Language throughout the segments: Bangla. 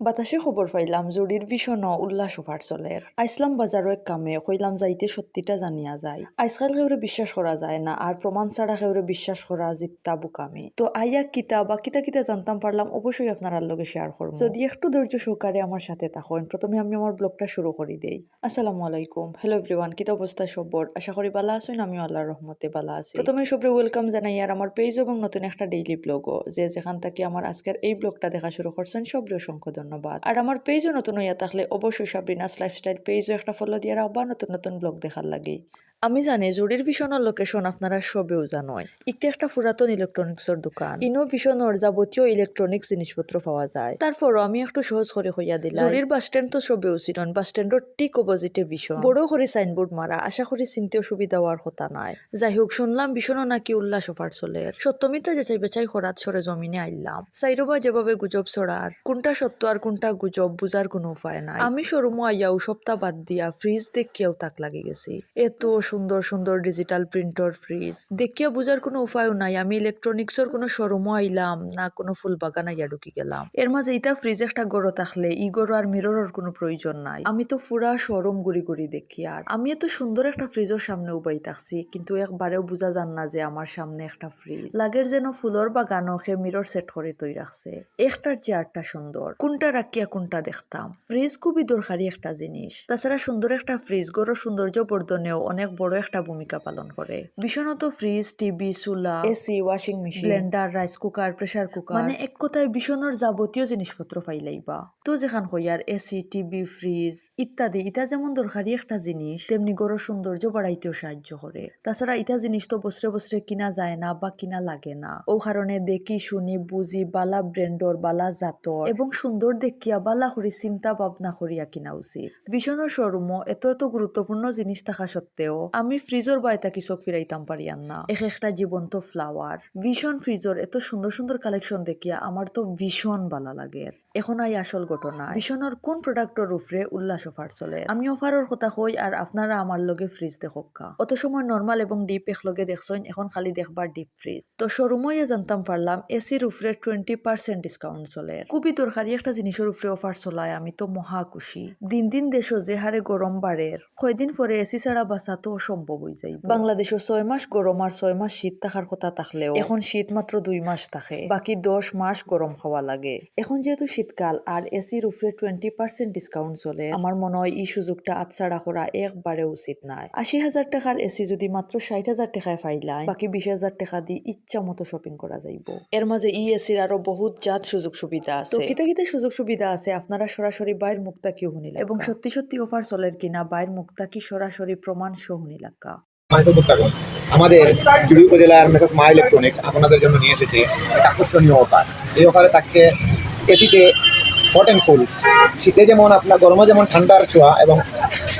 বাতাসে খবর পাইলাম জুড়ির ভীষণ উল্লাস অফার চলের আইসলাম বাজারও এক কামে কইলাম যাইতে সত্যিটা জানিয়া যায়। আজকাল কেউরে বিশ্বাস করা যায় না আর প্রমাণ ছাড়া কেউরে বিশ্বাস করা জিত্তা বুকামি। তো আইয়া কিতা বা কিতা কিতা জানতাম পারলাম অবশ্যই আপনার লগে শেয়ার করব যদি একটু ধৈর্য সহকারে আমার সাথে থাকেন প্রথমে আমি আমার ব্লগটা শুরু করি দেই। আসসালামু আলাইকুম। হ্যালো এভরিওয়ান কিতা অবস্থা সবর আশা করি ভালো আছেন? আমিও আল্লাহর রহমতে ভালো আছি। প্রথমে সবরে ওয়েলকাম জানাই আর আমার পেজ এবং নতুন একটা ডেইলি ব্লগও যে যেখান থেকে আমার আজকের এই ব্লগটা দেখা শুরু করছেন সবরে অসংখ্য ধন্যবাদ। আর আমার পেজও নতুন হইয়া থাকলে অবশ্যই সাবরিনাস লাইফস্টাইল পেজও একটা ফলো দিয়ে রাখবা, নতুন নতুন ব্লগ দেখার লাগে আমি জানি জুড়ির ভীষণের লোকেশন আপনারা সবেও জানয় একটি একটা পুরাতন ইলেকট্রনিক্সের দোকান। ইনো ভীষণের যাবতীয় ইলেকট্রনিক্স জিনিসপত্র পাওয়া যায়। তারপরও আমি একটু সহজ করে হইয়া দিলাম জুড়ির বাস স্ট্যান্ড তো সবেও চিনন বাস স্ট্যান্ডের ঠিক অপোজিটে ভীষণ। বড় করে সাইনবোর্ড মারা। আশা করি চিনতে অসুবিধা হওয়ার কথা নাই। যাই হোক শুনলাম ভীষণও নাকি উল্লাস অফার চলে। সত্যমিতা যাচাই বেচাই করাত সরে জমিনে আইলাম। সাইরোবা যেভাবে গুজব ছড়ার কোনটা সত্য আর কোনটা গুজব বুঝার কোনো উপায় নাই। আমি শোরুমও আইয়াও সপ্তাহ বাদ দিয়া ফ্রিজ দেখিয়াও তাক লাগি গেছি। এত সুন্দর সুন্দর ডিজিটাল প্রিন্টর ফ্রিজ দেখিয়া বুঝার কোনো উপায়ও নাই। আমি ইলেকট্রনিক্সের কোনো শোরুমও আইলাম না, কোনো ফুল বাগান আইয়া ঢুকি গেলাম। এর মাঝে ইটা ফ্রিজ একটা গড় থাকলে, ই গড় আর মিররের কোনো প্রয়োজন নাই। আমি তো পুরা শোরুম ঘুরি ঘুরি দেখি আর। আমি এত সুন্দর একটা ফ্রিজের সামনে উবাই থাকছি, কিন্তু একবারেও বুঝা যান না যে আমার সামনে একটা ফ্রিজ লাগের যেন ফুলর বাগানও সে মিরর সেট করে তৈরি রাখছে। একটার চেয়ারটা সুন্দর। কোনটা রাখিয়া কোনটা দেখতাম। ফ্রিজ খুবই দরকারি একটা জিনিস। তাছাড়া সুন্দর একটা ফ্রিজ গড় সৌন্দর্য বর্ধনেও অনেক বড় একটা ভূমিকা পালন করে। বিশনত ফ্রিজ টিভি চুলা AC washing machine blender rice cooker pressure cooker মানে এক কথায় বিছনের যাবতীয় জিনিসপত্র পাইলাইবা তো যেখান হইয়ার এসি টিভি ফ্রিজ ইত্যাদি, ইটা যেমন দরকারি একটা জিনিস, তেমনি গড়ের সৌন্দর্য বাড়াইতেও সাহায্য করে। তাছাড়া ইটা জিনিস তো বছরে বছরে কিনা যায় না বা কিনা লাগে না। ও কারণে দেখি, শুনি, বুঝি, বালা ব্র্যান্ডর বালা জাতর এবং সুন্দর দেখিয়া বালা করি চিন্তা ভাবনা করিয়া কিনা উচিত। বিছনের শোরুমও এত এত গুরুত্বপূর্ণ জিনিস থাকা সত্ত্বেও আমি ফ্রিজর বাইতা কিছু ফিরাইতাম পারিয়ান না। এক একটা জীবন্ত ফ্লাওয়ার ভীষণ ফ্রিজর, এত সুন্দর সুন্দর কালেকশন দেখিয়া আমার তো ভীষণ ভালো লাগে। এখন আই আসল ঘটনা। ভীষণের কোন প্রোডাক্টর উপরে উল্লাস অফার চলে। আমি অফারের কথা কই আর আপনারা আমার লগে ফ্রিজ দেখকা অত সময় নর্মাল এবং ডিপ এক লগে দেখছেন এখন খালি দেখবার ডিপ ফ্রিজ তো শোরুমে জানতাম পারলাম এসির উপরে টোয়েন্টি পার্সেন্ট ডিসকাউন্ট চলে। খুবই দরকারি একটা জিনিসের উপরে অফার চলায়, আমি তো মহা খুশি। দিন দিন দেশও যে হারে গরম বাড়ের কয়দিন পরে এসি ছাড়া বাঁচা তো অসম্ভব হয়ে যাই বাংলাদেশের ছয় মাস গরম আর ছয় মাস শীত থাকার কথা থাকলেও, এখন শীত মাত্র দুই মাস থাকে, বাকি দশ মাস গরম খাওয়া লাগে। এখন যেহেতু শীতকাল আর এসির উপরে টোয়েন্টি পার্সেন্ট ডিসকাউন্ট চলে। আমার মনে হয় এই সুযোগটা আচ্ছাড়া করা একবারে উচিত নাই আশি হাজার টাকার এসি যদি মাত্র ষাট হাজার টাকায় ফাইলাই বাকি বিশ হাজার টাকা দিয়ে ইচ্ছা মতো শপিং করা যাইব। এর মাঝে ই এসির আরও বহুত জাত সুযোগ সুবিধা আছে। তো কিতা কিতা সুযোগ সুবিধা আছে? আপনারা সরাসরি বাইর মুক্তা কি শুনিলেন এবং সত্যি সত্যি অফার চলের কিনা বাইর মুক্তা কি সরাসরি প্রমাণ সহ শুনিলাক্কা মাইক্রো পুস্তকালয়। আমাদের জুড়ি উপজেলার মেসেস মা ইলেকট্রনিক্স আপনাদের জন্য নিয়ে এসেছে। আকর্ষণীয় অফার এই অফারে থাকছে এসিতে হট অ্যান্ড কুল শীতে যেমন আপনার গরমে যেমন ঠান্ডার ছোঁয়া এবং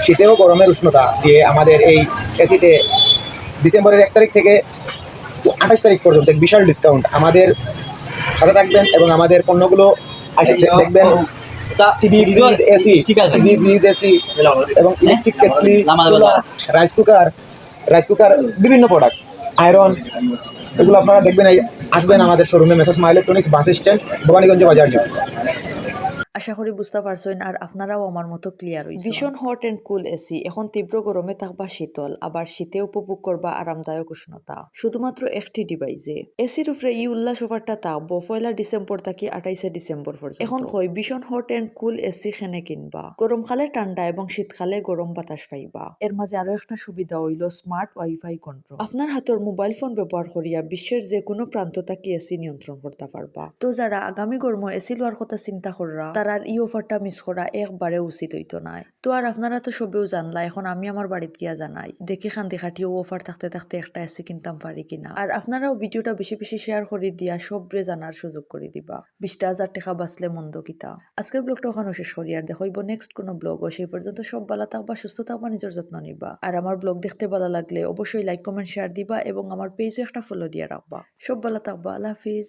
শীতেও গরমের উষ্ণতা দিয়ে আমাদের এই এসিতে ডিসেম্বরের এক তারিখ থেকে আঠাশ তারিখ পর্যন্ত বিশাল ডিসকাউন্ট আমাদের সাথে থাকবেন এবং আমাদের পণ্যগুলো দেখবেন। TV fridge AC TV fridge AC এবং electric kettle rice cooker rice cooker বিভিন্ন প্রোডাক্ট আয়রন এগুলো আপনারা দেখবেন আসবেন আমাদের শোরুমে message My Electronics bus stand Bhabaniganj বাজার আশা করি বুঝতে পারছেন আর আপনারাও আমার মতো ক্লিয়ার হইছে ভীষণ হট এন্ড কুল এসি এখন তীব্র গরমে থাকবা শীতল আবার শীতে উপভোগ করবা আরামদায়ক উষ্ণতা। শুধুমাত্র একটি ডিভাইসে এসির উপরে ই উল্লাস অফারটা থাকব পয়লা ডিসেম্বর থাকি আঠাইশে ডিসেম্বর পর্যন্ত। এখন কই ভীষণ হট এন্ড কুল এসি খেনে কিনবা। গরমকালে ঠান্ডা এবং শীতকালে গরম বাতাস পাইবা। এর মাঝে আরও একটা সুবিধা হইল স্মার্ট ওয়াইফাই কন্ট্রোল আপনার হাতের মোবাইল ফোন ব্যবহার করিয়া বিশ্বের যে কোনো প্রান্ত থাকি এসি নিয়ন্ত্রণ করতে পারবা। তো যারা আগামী গরম এসি লওয়ার কথা চিন্তা কররা তারার ই অফারটা মিস করা একবারে উচিত হইতো নাই। তো আর আপনারা তো সবেও জানলা, এখন আমি আমার বাড়িত গিয়া জানাই, দেখি খান্তি খাটিও অফার থাকতে থাকতে একটা এসি কিনতাম পারি কিনা। আর আপনারাও ভিডিওটা বেশি বেশি শেয়ার করে দিয়া সবরে জানার সুযোগ করে দিবা। বিশটা হাজার টাকা বাঁচলে মন্দ কিতা। আজকের ব্লগটা ওখানে শেষ করি, আর দেখাইব নেক্সট কোনো ব্লগ সেই পর্যন্ত সব ভালো থাকবা, সুস্থ থাকবা, নিজের যত্ন নিবা। আর আমার ব্লগ দেখতে ভালো লাগলে অবশ্যই লাইক কমেন্ট শেয়ার দিবা এবং আমার পেজও একটা ফলো দিয়ে রাখবা। সব ভালো থাকবা, আল্লাহ হাফিজ।